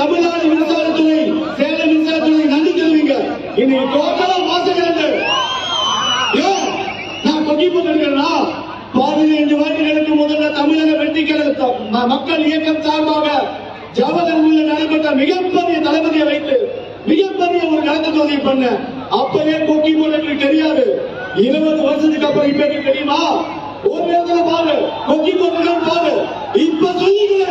தமிழ்நாடு மின்சாரத்துறை சேலம் மின்சாரத்துறை நன்றி தெரிவிங்க இன்னைக்கு டோட்டலா மாசம் ஏன் நான் கொக்கி போட்டிருக்கிறேன்னா பதினைந்து வருடங்களுக்கு முதல்ல தமிழக வெற்றிக்கழக த- மக்கள் இயக்கம் சார்பாக ஜவஹர்லால் நடைபெற்ற மிகப்பெரிய தளபதியை வைத்து மிகப்பெரிய ஒரு கலந்து தொகுதி பண்ண அப்பவே கொக்கி போட்டு தெரியாது. இருபது வருஷத்துக்கு அப்புறம் இப்ப தெரியுமா? ஒரு நேரத்தில் பாரு கொக்கி போட்டு பாரு. இப்ப சொல்லு